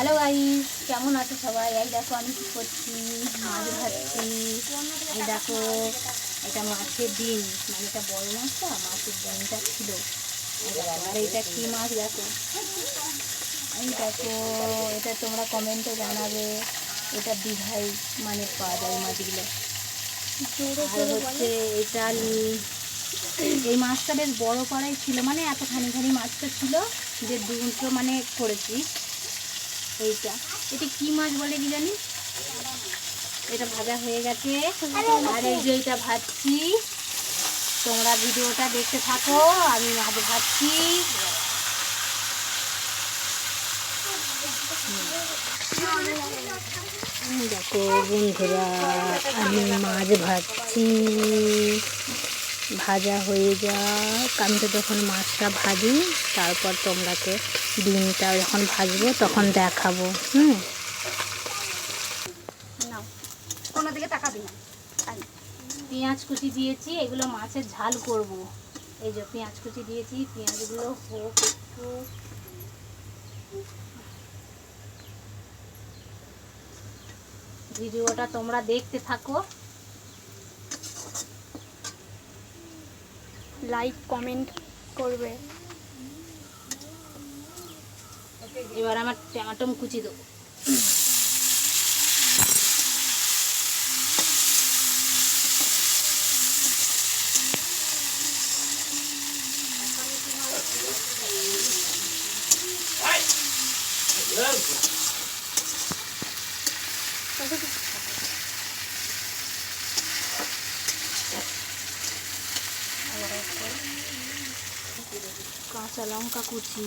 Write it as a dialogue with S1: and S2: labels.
S1: Hello guys কেমন আছো সবাই? এই দেখো আমি কি করছি? মাছ ভাজছি। এই দেখো এটা মাছের ডিম। মানে এটা বড় মাছ তো মাছের ডিমটা ছিল। আর এটা কি মাছ দেখো? এই দেখো এটা তোমরা কমেন্টে জানাবে। এটা দীঘায় মানে পাওয়া যায় মাছগুলো। আর হচ্ছে এটা এই মাছটা বেশ বড় করাই ছিল মানে এতখানি খানি মাছটা ছিল যে দুটো মানে করেছি। এইটা। এটা কি মাছ বলে কি জানি? এটা ভাজা হয়ে গেছে। আর এই যে এটা ভাজছি। তোমরা ভিডিওটা দেখতে থাকো আমি মাছ ভাজছি। দেখো বন্ধুরা আমি মাছ ভাজছি। ভাজা হয়ে যাক। আমি তো যখন মাছটা ভাজি, তারপর তোমরাকে ডিমটা যখন ভাজবো তখন দেখাবো, হুম?
S2: কোনো দিকে না।
S1: পেঁয়াজ কুচি দিয়েছি, এগুলো মাছের ঝাল করব। এই যে পেঁয়াজ কুচি দিয়েছি, পেঁয়াজগুলো হোক একটু। ভিডিওটা তোমরা দেখতে থাকো।
S2: লাইক কমেন্ট করবে।
S1: এবার আমার টমাটম কুচি দেবো। কাঁচা লঙ্কা কুচি